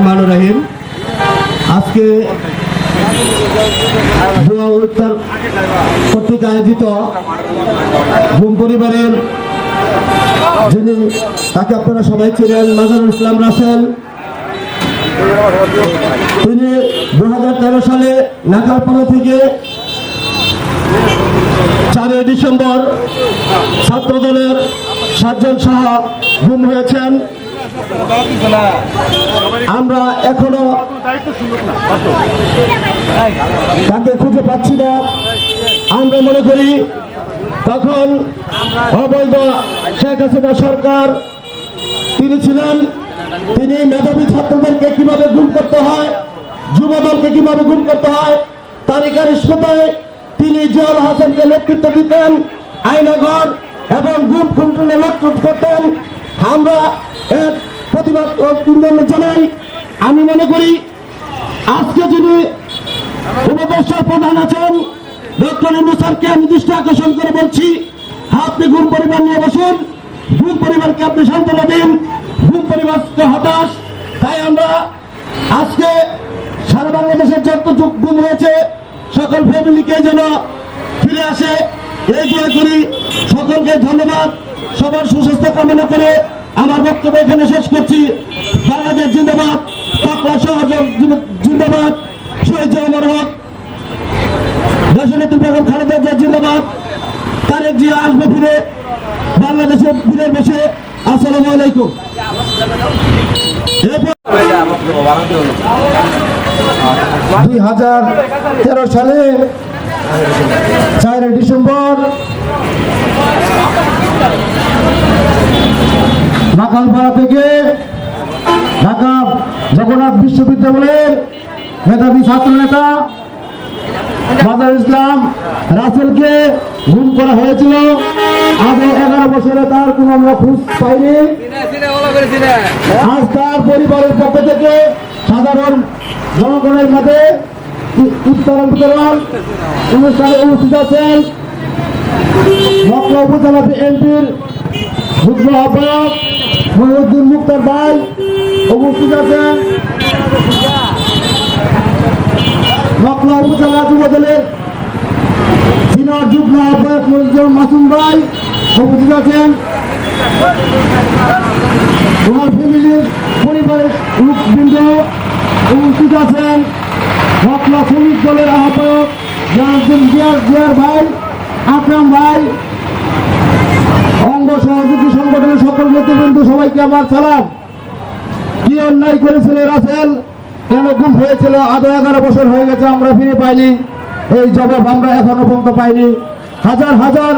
রহমান রহিম। আজকে দোয়া আয়োজিত ঘুম পরিবারের যিনি, তাকে আপনারা সবাই ছিলেন মাজারুল ইসলাম রাসেল। তিনি দু হাজার তেরো সালে নাগারপাড়া থেকে চারই ডিসেম্বর ছাত্র দলের সাতজন সহ গুম হয়েছেন। আমরা এখনও তাকে খুঁজে পাচ্ছি না। আমরা মনে করি তখন অবৈধ শেখ হাসিনা সরকার, তিনি ছিলেন, তিনি মেধাবী ছাত্রদেরকে কীভাবে গুম করতে হয় যুবদলকে কীভাবে গুম করতে হয় তালিকার ইস্পতায় তিনি জিয়াউল হাসানকে নেতৃত্ব দিতেন, আইনগর এবং গুম খুন্টনে নেতৃত্ব করতেন। আমরা এর প্রতিবাদ পিন্দন জানাই। আমি মনে করি, আজকে যিনি উপদেষ্টার প্রধান আছেন, ডক্টর ইন্দু স্যারকে আমি দৃষ্টি আকর্ষণ করে বলছি আপনি গুম পরিবার নিয়ে বসুন গুম পরিবারকে আপনি সান্ত্বনা দিন গুম পরিবারকে হতাশ। তাই আমরা আজকে সারা বাংলাদেশের যত গুম হয়েছে, সকল ফ্যামিলিকে যেন ফিরে আসে, এই দোয়া করি। সকলকে ধন্যবাদ। সবার সুস্বাস্থ্য কামনা করে আমার বক্তব্য এখানে শেষ করছি। বাংলাদেশ জিন্দাবাদ পাকলা সহযোগ জিন্দাবাদ, শহীদ জাহানোর হক। দেশনেত্রী বেগম খালেদা জিয়া জিন্দাবাদ। তারেক জিয়া আসবে ফিরে, বাংলাদেশের ফিরে বসে। আসসালামু আলাইকুম। দুই হাজার তেরো সালে চার ডিসেম্বর নাকালপাড়া থেকে ঢাকা জগন্নাথ বিশ্ববিদ্যালয়ের মেধাবী ছাত্র নেতা মাদার ইসলাম রাসেলকে গুম করা হয়েছিল। আগে এগারো বছরে তার কোনো আমরা খোঁজ পাইনি। আজ তার পরিবারের পক্ষ থেকে সাধারণ জনগণের মাঝে ইফতার বিতরণ অনুষ্ঠানে উপস্থিত আছেন মকলা উপজেলা বিএনপির যুগ্ম আহ্বায়ক মহিউদ্দিন মুক্তার ভাই উপস্থিত আছেন। উপজেলা যুগ্ম আহ্বায়ক মাসুম ভাই উপস্থিত আছেন। ফ্যামিলির পরিবারের লোকবৃন্দ উপস্থিত আছেন। মকলা শ্রমিক দলের আহ্বায়ক জিয়ার জিয়ার ভাই আকরাম ভাই। অঙ্গ সহযোগী সংগঠনের সকল নেতৃবৃন্দ সবাইকে আমার সালাম। কি অন্যায় করেছিল রাসেল? কেন গুম হয়েছিল? আধো এগারো বছর হয়ে গেছে, আমরা ফিরে পাইনি। এই জবাব আমরা এখনও পর্যন্ত পাইনি। হাজার হাজার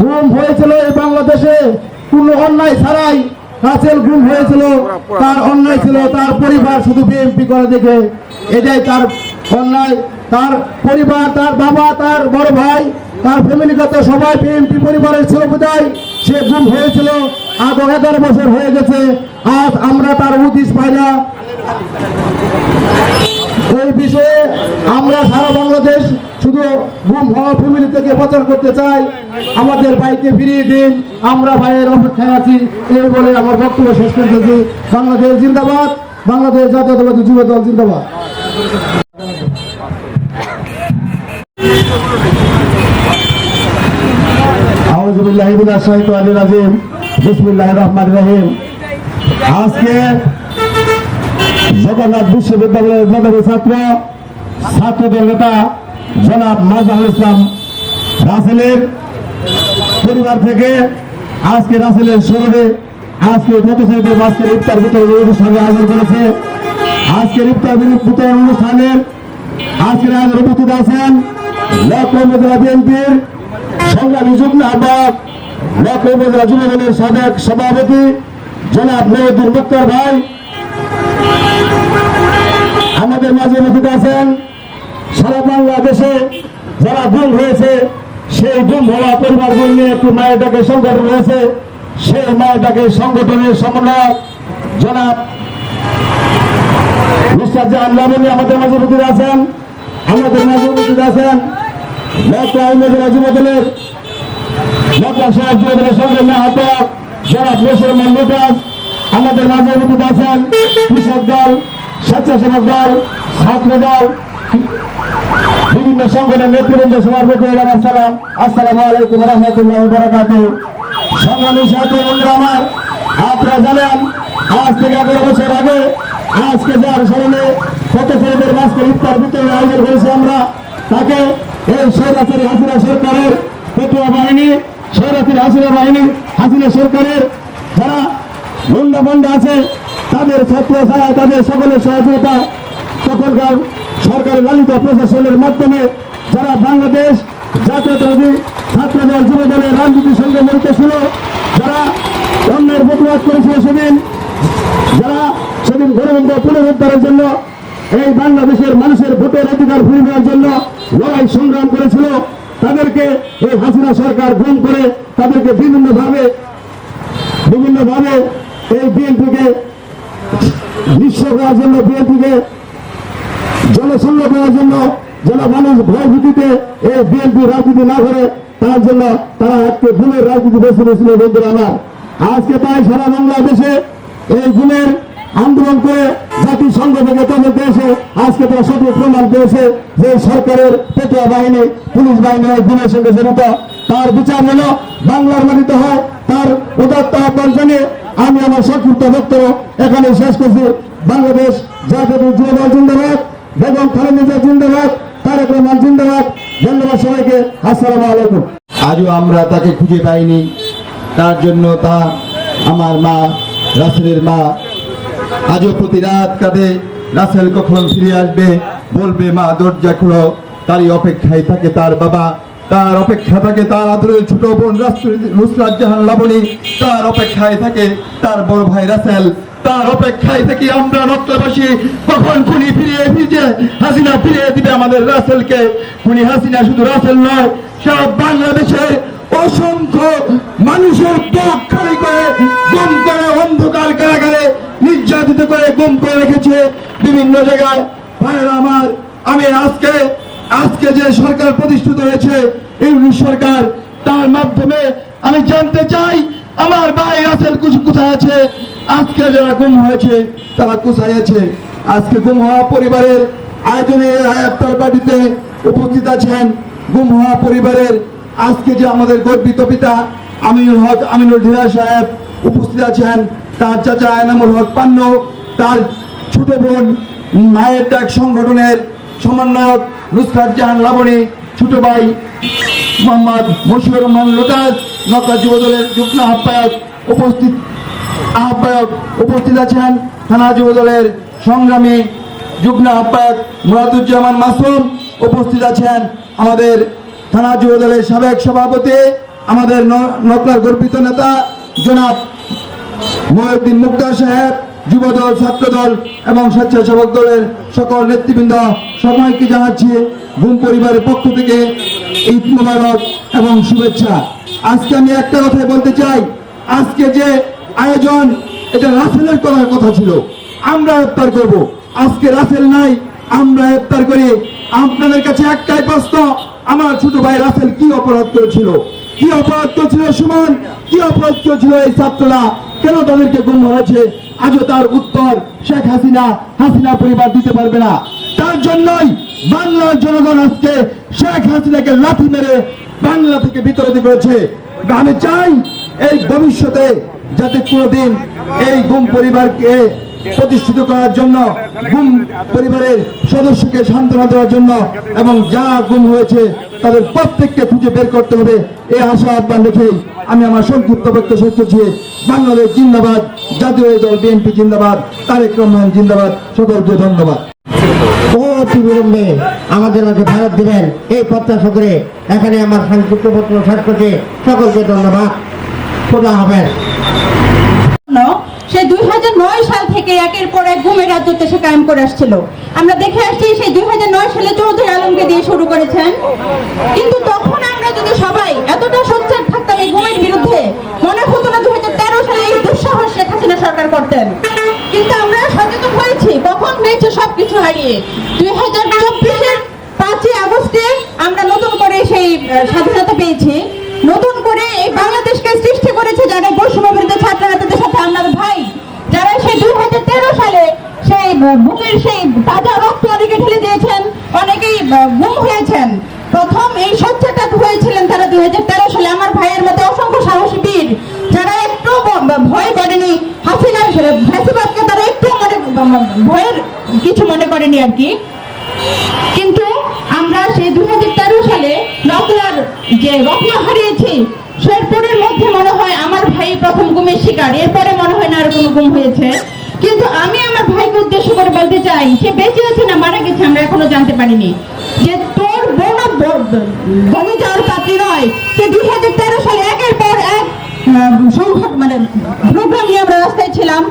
গুম হয়েছিল এই বাংলাদেশে। কোনো অন্যায় ছাড়াই রাসেল গুম হয়েছিল। তার অন্যায় ছিল, তার পরিবার শুধু বিএনপি করে দেখে। এটাই তার অন্যায়। তার পরিবার, তার বাবা, তার বড় ভাই তার ফ্যামিলিগত সবাই বিএনপি পরিবারের ছিল বোধহয় সে গুম হয়েছিল, আজ এগারো বছর হয়ে গেছে, আজ আমরা তার উদিস পাই না। এই বিষয়ে আমরা সারা বাংলাদেশ শুধু গুম হওয়া ফ্যামিলি থেকে প্রচার করতে চাই। আমাদের ভাইকে ফিরিয়ে দিন, আমরা ভাইয়ের অপেক্ষায় আছি, এই বলে আমার বক্তব্য শেষ করতেছি। বাংলাদেশ জিন্দাবাদ, বাংলাদেশ জাতীয়তাবাদী যুব দল জিন্দাবাদ। রাসেলের পরিবার থেকে আজকে রাসেলের শরীরে আজকে মোটরসাইকেল আজকের ইফতার বিতরণ অনুষ্ঠানে আয়োজন করেছে। আজকের ইফতার বিতরণ অনুষ্ঠানের আজকের আয়োজন উপস্থিত আছেন উপজেলা বিএনপির সংগ্রামী যুগ্ম আহ্বায়ক উপজেলা যুব সাবেক সভাপতি জনাব মেহদুর মুক্তার ভাই। আমাদের মাঝে উপস্থিত আছেন সারা বাংলাদেশে যারা গুম হয়েছে, সেই গুম হওয়া পরিবারগুলো নিয়ে একটি মায়ের ডাকে সংগঠন রয়েছে সেই মায়ের ডাকে সংগঠনের সমন্বয়ক জনাব মিস্টার জাহান লাবনী আমাদের মাঝে উপস্থিত আছেন। আমাদের মাঝে উপস্থিত আছেন লক্ষ্য আহমেদের সাহেব যুব দলের সঙ্গে আহ্বায়ক জনাব মুসলমান লুকাস আমাদের মাঝে আছেন কৃষক দল, স্বেচ্ছাসেবক দল, ছাত্র দল, বিভিন্ন সংগঠনের নেতৃবৃন্দ সবার প্রতি আসসালাম, আসসালামু আলাইকুম রহমতুল্লাহ বরাকাত সংগ্রামী সাথে বন্ধুরা আমার, আপনারা জানেন, আজ থেকে এগারো বছর আগে, আজকে যার স্মরণে কত ছেলেদের মাঝকে ইফতার বিতরণের আয়োজন করেছি আমরা, তাকে এই সৌরাচারী হাসিনা সরকারের পেটুয়া বাহিনী সৌরাচারী হাসিনা বাহিনী হাসিনা সরকারের যারা বন্ধা বন্ধা আছে, তাদের ছাত্র ছাড়া তাদের সকলের সহযোগিতা তখনকার সরকারের লালিত প্রশাসনের মাধ্যমে যারা বাংলাদেশ জাতীয়তাবাদী ছাত্রদল যুব দলের রাজনীতির সঙ্গে জড়িত ছিল, যারা অন্যের প্রতিবাদ করেছিল সেদিন, যারা সেদিন গণতন্ত্র পুনরুদ্ধারের জন্য এই বাংলাদেশের মানুষের ভোটের অধিকার ফিরে দেওয়ার জন্য লড়াই সংগ্রাম করেছিল। তাদেরকে এই হাসিনা সরকার গুম করে তাদেরকে বিভিন্নভাবে বিভিন্নভাবে এই বিএনপিকে নিঃস্ব করার জন্য, বিএনপিকে জনসংগ্রহ করার জন্য, যেন মানুষ ভয় ভীতিতে এই বিএনপি রাজনীতি না করে, তার জন্য তারা আজকে গুমের রাজনীতি বেছে নিয়েছিল বন্ধুরা আমার। আজকে তাই সারা বাংলাদেশে এই গুমের আন্দোলন করে জাতিসংঘ থেকে তদন্ত এসে আজকে তারা সঠিক প্রমাণ পেয়েছে যে সরকারের পেটোয়া বাহিনী, পুলিশ বাহিনী গুমের সঙ্গে জড়িত তার বিচার যেন বাংলার মাটিতে হয়, তার উদাত্ত আহ্বান জানিয়ে আমি আমার সংক্ষিপ্ত বক্তব্য এখানে শেষ করছি। বাংলাদেশ জাতীয় যুব দল জিন্দাবাদ, বেগম খালেদা জিন্দাবাদ, তারেক রহমান জিন্দাবাদ। ধন্যবাদ সবাইকে, আসসালামু আলাইকুম। আজও আমরা তাকে খুঁজে পাইনি। তার জন্য তা আমার মা, রাসেলের মা আজও প্রতি রাত কাঁদে রাসেল কখন ফিরে আসবে, বলবে, মা, দরজা খুলো। তারই অপেক্ষায় থাকে তার বাবা। তার অপেক্ষা থাকে তার আদরের ছোট বোন নুসরাত জাহান লাবণী। তার অপেক্ষায় থাকে তার বড় ভাই রাসেল। তার অপেক্ষায় থাকি আমরা নক্তবাসী কখন খুনি ফিরিয়ে ফিরে হাসিনা ফিরিয়ে দিবে আমাদের রাসেলকে। খুনি হাসিনা শুধু রাসেল নয় সব বাংলাদেশে নির্যাতিত করে রেখেছে বিভিন্ন জায়গায়। ভাইয়েরা আমার, আমি আজকে আজকে যে সরকার প্রতিষ্ঠিত হয়েছে, ইউনিট সরকার, তার মাধ্যমে আমি জানতে চাই, আমার ভাই রাসেল কোথায় আছে? আজকে যারা গুম হয়েছে, তারা কোথায় আছে? আজকে গুম হওয়া পরিবারের আয়োজনে আয়াত্তার বাড়িতে উপস্থিত আছেন গুম হওয়া পরিবারের আজকে যে আমাদের গর্বিত পিতা আমিনুল হক, আমিনুল ঢিলা সাহেব উপস্থিত আছেন, তার চাচা এনামুল হক পান্ন তার ছোট বোন মায়ের ডাক সংগঠনের সমন্বয়ক নুসরাত জাহান লাবণী, ছোট ভাই মোহাম্মদ মশিউর রহমান লোটাস নৌকা যুবদলের যুগ্ম আহ্বায়ক উপস্থিত আহ্বায়ক উপস্থিত আছেন থানা যুবদলের সংগ্রামী যুগ্ম আহ্বায়ক মুরাদুজ্জামান মাসুম উপস্থিত আছেন আমাদের থানা যুবদলের সাবেক সভাপতি, আমাদের নকলার গর্বিত নেতা জনাব মহিউদ্দিন মুক্তার সাহেব যুবদল, ছাত্রদল এবং স্বেচ্ছাসেবক দলের সকল নেতৃবৃন্দ সবাইকে জানাচ্ছি ঘুম পরিবারের পক্ষ থেকে ঈদ মোবারক এবং শুভেচ্ছা। আজকে আমি একটা কথাই বলতে চাই। আজকে যে আয়োজন, এটা রাসেলের করার কথা ছিল। আমরা ইফতার করব। আজকে রাসেল নাই, আমরা ইফতার করি। আপনাদের কাছে একটাই প্রশ্ন, আমার ছোট ভাই রাসেল কি অপরাধ করেছিল? কি অপরাধ করেছিল সুমন? কি অপরাধ করেছিল এই ছাত্ররা? কেন তাদেরকে গুম হয়েছে? আজও তার উত্তর শেখ হাসিনা হাসিনা পরিবার দিতে পারবে না। তার জন্যই বাংলার জনগণ আজকে শেখ হাসিনাকে লাথি মেরে বাংলা থেকে বিতাড়িত করেছে। আমি চাই এই ভবিষ্যতে যাতে কোনোদিন এই গুম পরিবারকে প্রতিষ্ঠিত করার জন্য, গুম পরিবারের সদস্যকে সান্ত্বনা দেওয়ার জন্য এবং যা গুম হয়েছে তাদের প্রত্যেককে খুঁজে বের করতে হবে এই আশা আহ্বান রেখেই আমি আমার সংক্ষিপ্ত বক্তব্য শেষ করছি। বাংলাদেশ জিন্দাবাদ। জাতীয় দল, বিএনপি জিন্দাবাদ, তারেক রহমান জিন্দাবাদ সকলকে ধন্যবাদ। অতি বিলম্বে আমাদের মাঝে ভারত দিবেন এই প্রত্যাশা করে এখানে আমার সংক্ষিপ্ত পত্র শেষ করছি। সকলকে ধন্যবাদ। খোদা হবে সে দুই সাল থেকে একের পর এক ঘুমের রাজ্যতে সে কায়েম করে আসছিল। আমরা দেখে আসছি সেই দুই নয় সালে চৌধুরী আলমকে দিয়ে শুরু করেছেন। কিন্তু তখন আমরা যদি সবাই এতটা সোচ্চার থাকতাম এই ঘুমের বিরুদ্ধে, মনে হতো না দুই সালে এই দুঃসাহস শেখ হাসিনা সরকার করতেন? কিন্তু আমরা সচেতন হয়েছি, কখন হয়েছে সবকিছু হারিয়ে। দুই হাজার চব্বিশের পাঁচই আগস্টে আমরা নতুন করে সেই স্বাধীনতা পেয়েছি। নতুন করে এই বাংলাদেশকে সৃষ্টি করেছে যারা বৈষম্য বিরুদ্ধে ছাত্র নেতাদের সাথে আমাদের ভাই, যারা সেই দুই হাজার তেরো সালে সেই বুকের সেই তাজা রক্ত অনেকে ঢেলে দিয়েছেন, অনেকেই গুম হয়েছেন। প্রথম এই সোচ্চাটা হয়েছিলেন তারা দুই সালে আমার ভাইয়ের মতো অসংখ্য সাহসী বীর যারা একটু ব- ব- ভয় করেনি হাসিনার ফ্যাসিবাদকে তারা একটু মনে ভয়ের কিছু মনে করেনি আর কি। কিন্তু আমরা সেই দুই সালে রত্নার যে রত্ন হারিয়েছি শেরপুরের মধ্যে মনে হয় আমার ভাই প্রথম গুমের শিকার। এরপরে মনে হয় না আর গুম হয়েছে। কিন্তু আমি আমার ভাইকে উদ্দেশ্য করে বলতে চাই, সে বেঁচে আছে না মারা গেছে আমরা এখনও জানতে পারিনি। যে তোর বোন বনে যাওয়ার পাত্রী নয়, সে দুই হাজার তেরো সালে একের পর এক মানে প্রোগ্রাম নিয়ে আমরা রাস্তায় ছিলাম।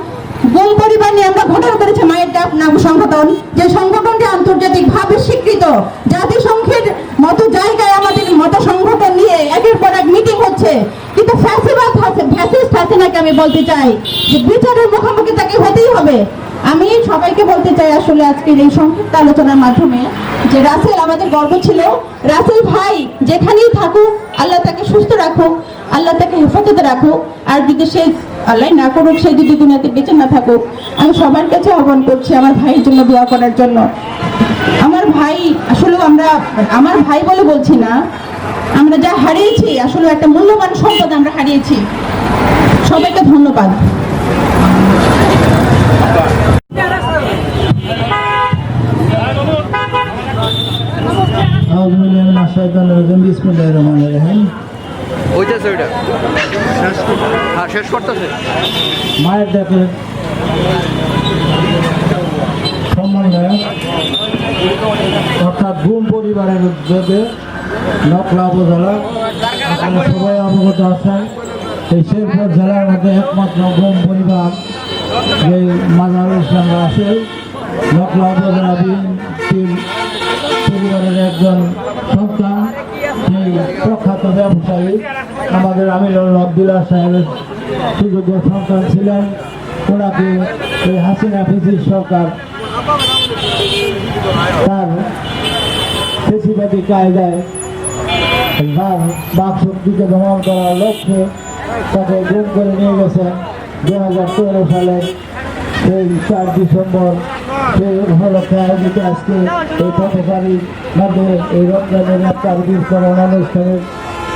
গুম পরিবার নিয়ে আমরা ঘটনা করেছি, মায়ের ডাক নাম সংগঠন যে সংগঠনটি আন্তর্জাতিক ভাবে স্বীকৃত, জাতিসংঘের মতো জায়গায় আমাদের মতো সংগঠন নিয়ে একের পর এক মিটিং হচ্ছে। কিন্তু ফ্যাসিবাদ আছে ফ্যাসিস্ট আছে নাকি আমি বলতে চাই? যে বিচারের মুখোমুখি তাকে হতেই হবে। আমি সবাইকে বলতে চাই আসলে আজকের এই সংক্ষিপ্ত আলোচনার মাধ্যমে যে রাসেল আমাদের গর্ব ছিল। রাসেল ভাই, যেখানেই থাকুক, আল্লাহ তাকে সুস্থ রাখুক। আল্লাহ তাকে হেফাজতে রাখুক আর যদি সে আল্লাহ না করুক সে যদি দুনিয়াতে বেঁচে না থাকুক আমি সবার কাছে আহ্বান করছি আমার ভাইয়ের জন্য দোয়া করার জন্য আমার ভাই আসলে আমরা আমার ভাই বলে বলছি না আমরা যা হারিয়েছি আসলে একটা মূল্যবান সম্পদ আমরা হারিয়েছি সবাইকে ধন্যবাদ أعوذ بالله من الشيطان الرجيم بسم الله الرحمن الرحيم হ্যাঁ মায়ের সমন্বয় অর্থাৎ গুম পরিবারের উদ্যোগে নকলা উপজেলা আপনারা সবাই অবগত আছেন, এই শেরপুর জেলার মধ্যে একমাত্র গুম পরিবার যে মাজারুল ইসলাম রাসেল নকলা উপজেলা বিএনপির পরিবারের একজন সন্তান। সেই প্রখ্যাত ব্যবসায়ী আমাদের আমিনুল আবদুল্লাহ সাহেবের সুযোগ্য সন্তান ছিলেন। ওনাকে এই হাসিনা ফিসির সরকার তার ফেসিবাদী কায়দায় তার বাক শক্তিকে দমন করার লক্ষ্যে তাকে গুম করে নিয়ে গেছেন দু হাজার সালের সেই চার ডিসেম্বর উপলক্ষে আয়োজিত আজকে এই পথচারীর মধ্যে এই রমজানের অনুষ্ঠানের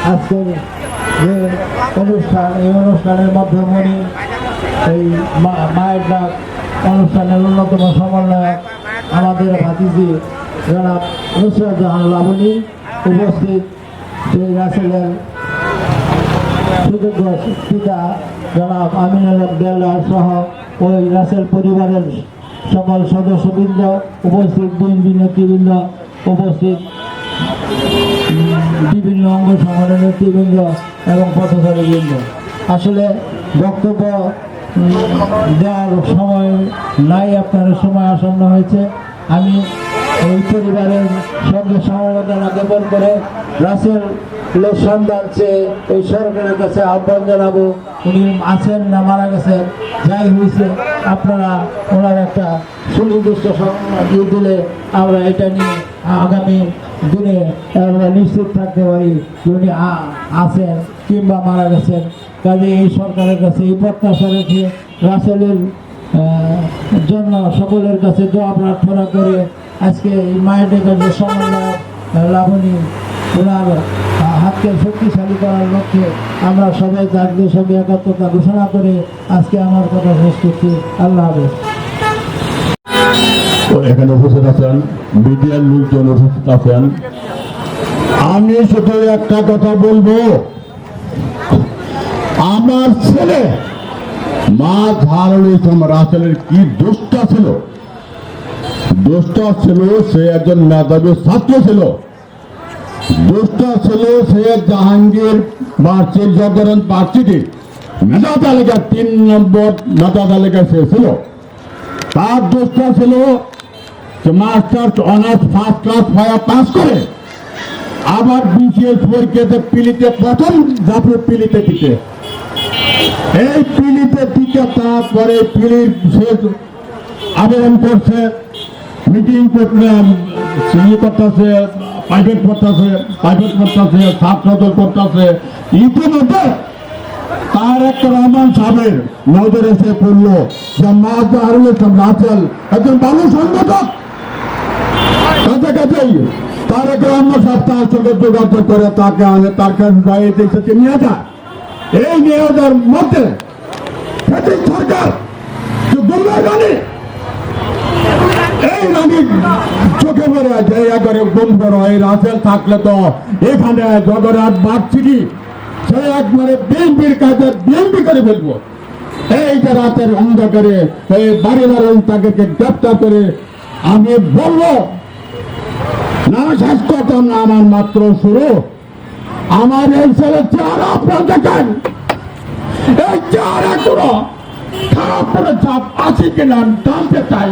আজকের যে অনুষ্ঠান এই অনুষ্ঠানের মাধ্যমে এই মায়ের ডাক অনুষ্ঠানের অন্যতম সমন্বয়ক আমাদের ভাতিজি জনাব নুসরত জাহান লাবণী উপস্থিত সেই রাসেলের সুযোগ্য পিতা জনাব আমিনুল সহ ওই রাসেল পরিবারের সকল সদস্যবৃন্দ, উপস্থিত বিএনপি নেতৃবৃন্দ, উপস্থিত বিভিন্ন অঙ্গ সংগঠনের নেতৃবৃন্দ এবং পথচারীবৃন্দ। আসলে বক্তব্য দেওয়ার সময় নাই, আপনার সময় আসন্ন হয়েছে। আমি এই পরিবারের সঙ্গে সমবেদনা জ্ঞাপন করে রাসেল সন্ধান চেয়ে এই সরকারের কাছে আহ্বান জানাব। উনি আছেন না, মারা গেছেন, যাই হয়েছে, আপনারা ওনার একটা সুনির্দিষ্ট দিয়ে দিলে আমরা এটা নিয়ে আগামী দিনে আমরা নিশ্চিত থাকতে পারি উনি আছেন কিংবা মারা গেছেন। কাজে এই সরকারের কাছে এই প্রত্যাশা রেখে রাসেলের জন্য সকলের কাছে দোয়া প্রার্থনা করে আজকে এই মায়ের কাছে সমন্বয় লাভনী ওনার হাতকে শক্তিশালী করার লক্ষ্যে আমরা সবাই জাগদের সঙ্গে একাত্মতা ঘোষণা করে আজকে আমার কথা শেষ করছি। আল্লাহ হাফেজ। এখানে উপস্থিত আছেন, মিডিয়ার লোকজন উপস্থিত আছেন। আমি শুধু একটা কথা বলব, আমার ছেলে মা ঝাড়ুল ইসলাম রাসেলের কি দোষটা ছিল? দোষটা ছিল সে একজন মেধাবী ছাত্র ছিল। দোষটা ছিল সে জাহাঙ্গীর বার্ষিক জগরণ পার্সিটি মেধা তালিকা তিন নম্বর মেধা তালিকা সে ছিল। তার দোষটা ছিল মাস্টার অনার্স ফার্স্ট ক্লাস ফায়া পাস করে, আবার বিসিএস পরীক্ষাতে পিলিতে প্রথম ধাপে পিলিতে দিতে এই পিলিতে দিতে তারপরে পিলির সে আবেদন করছে, মিটিং করতে করতেছে প্রাইভেট করতেছে প্রাইভেট করতেছে ছাত্রদল করতেছে ইতিমধ্যে তার তার একটা রহমান সাহেবের নজর এসে পড়ল যে মাহাত্মা আরুল ইসলাম রাসেল, একজন ভালো সংগঠক। কাছাকাছি তারেক রহমান সাহেব তার সঙ্গে যোগাযোগ করে তাকে আনে, তার কাছে যাই দেশকে নিয়ে যায়। এই নিয়ে ওদের মধ্যে সরকার এই চোখে পড়ে এই রাসেল থাকলে তো এখানে জগরাট বাড়ছি সে একবারে বিএনপির কাজে বিএনপি করে ফেলব। এই যে রাতের অন্ধকারে এই তাকে গ্রেপ্তার করে আমি বলব, না না আমার মাত্র শুরু। আমার এই ছেলের চেহারা আপনারা দেখেন। এই চেহারা কোনো খারাপ করে চাপ আছে কিনা জানতে চাই।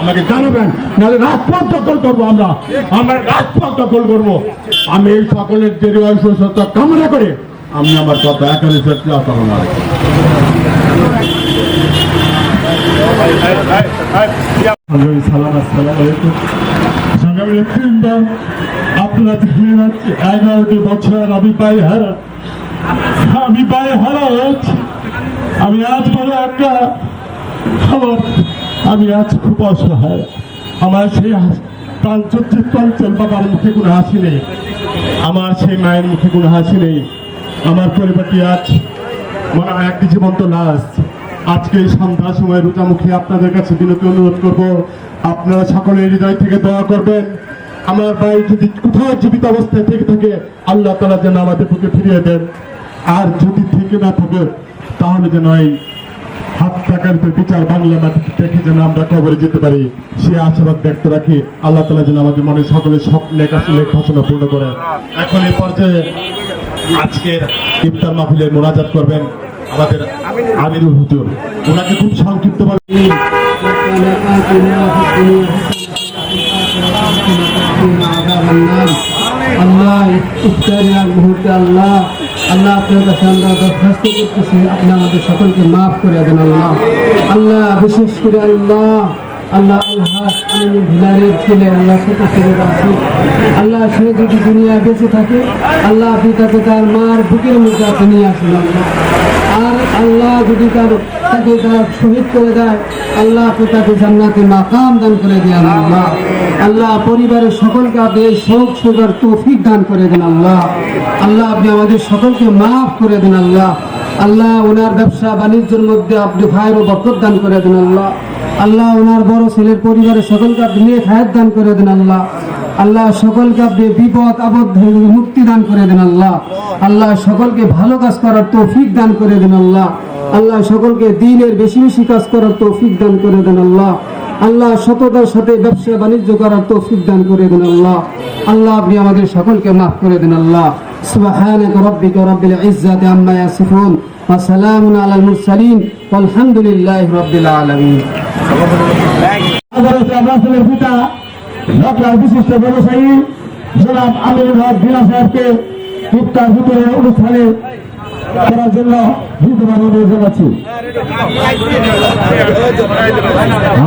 আমাকে জানাবেন, নাহলে রাজপথ দখল করব আমরা। আমরা রাজপথ দখল করব। আমি এই সকলের দীর্ঘ সুস্থ কামনা করে আমি আমার কথা এখানে শেষ আসসালামু আলাইকুম। আল্লাহর সালাম, আসসালাম আলাইকুম। সংগ্রামী নেতৃবৃন্দ আপনারা দেখলেন এগারোটি বছর আমি আজ বড় একটা আমার আমি আজ খুব অসহায়। আমার সেই প্রাঞ্চল বাবার মুখে কোনো হাসি নেই। আমার সেই মায়ের মুখে কোনো হাসি নেই। আমার পরিবারটি আজ মনে হয় একটি জীবন্ত লাশ। আজকে এই সন্ধ্যার সময় রুচামুখী আপনাদের কাছে বিনতি অনুরোধ করব। আপনারা সকলে হৃদয় থেকে দোয়া করবেন। আমার ভাই যদি কোথাও জীবিত অবস্থায় থেকে থাকে, আল্লাহ তালা যেন আমাদের প্রতি ফিরিয়ে দেন। আর যদি থেকে না থাকে, তাহলে যেন এই হাত বিচার বাংলা দেখে যেন আমরা কবরে যেতে পারি। সে আশীর্বাদ ব্যক্ত রাখি। আল্লাহ তালা যেন আমাদের মনে সকলে সব লেখা লেখাশোনা পূর্ণ করে এখন এই পর্যায়ে আজকের ইফতার মাহফিলের মোনাজাত করবেন আমাদের আমিরুল হুজুর। ওনাকে খুব সংক্ষিপ্ত আল্লাহ ইফতারিয়ার মুহূর্তে আল্লাহ। আল্লাহ আপনার কাছে আমরা দরখাস্ত করতেছি। আপনি আমাদের সকলকে মাফ করে দেন আল্লাহ। আল্লাহ, বিশেষ করে আল্লাহ। আল্লাহ আল্লাহ ছেলে আল্লাহ ছোট ছেলে আছে আল্লাহ, সে যদি দুনিয়া বেঁচে থাকে, আল্লাহ আপনি তাকে তার মার বুকের মধ্যে আপনি আসেন আল্লাহ। আল্লাহ যদি তার তাকে তার শহীদ করে দেয় আল্লাহ আপনি তাকে জান্নাতে মাকাম দান করে দেন আল্লাহ। আল্লাহ পরিবারের সকলকে আপনি এই শোক সুগার তৌফিক দান করে দেন আল্লাহ। আল্লাহ আপনি আমাদের সকলকে মাফ করে দেন আল্লাহ। আল্লাহ ওনার ব্যবসা বাণিজ্যের মধ্যে আপনি ভাইয়ের ও বরকত দান করে দেন আল্লাহ। আল্লাহ ওনার বড় ছেলের পরিবারের সকলকে আপনি নিয়ে খায়াত দান করে দেন আল্লাহ। আল্লাহ সকলকে আপনি বিপদ আবদ্ধ মুক্তি দান করে দেন আল্লাহ। আল্লাহ সকলকে ভালো কাজ করার তৌফিক দান করে দেন আল্লাহ। আল্লাহ সকলকে দিনের বেশি বেশি কাজ করার তৌফিক দান করে দেন আল্লাহ। আল্লাহ সততার সাথে ব্যবসা বাণিজ্য করার তৌফিক দান করে দেন আল্লাহ। আল্লাহ আপনি আমাদের সকলকে মাফ করে দেন আল্লাহ। সুবহানাক রাব্বিকা রাব্বিল ইজ্জাতি আম্মা ইয়াসিফুন ওয়া সালামুন আলাল মুরসালিন। ওয়ালহামদুলিল্লাহি রাব্বিল আলামিন। রাসেলের পিতা ঢাকার বিশিষ্ট ব্যবসায়ী জনাব আমির হক ভিলা সাহেবকে ইফতার ভিতরে অনুষ্ঠানে করার জন্য বিদ্যমান অনুরোধ জানাচ্ছি।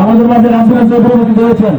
আমাদের মাঝে রাসেলের চৌধুরী রয়েছেন।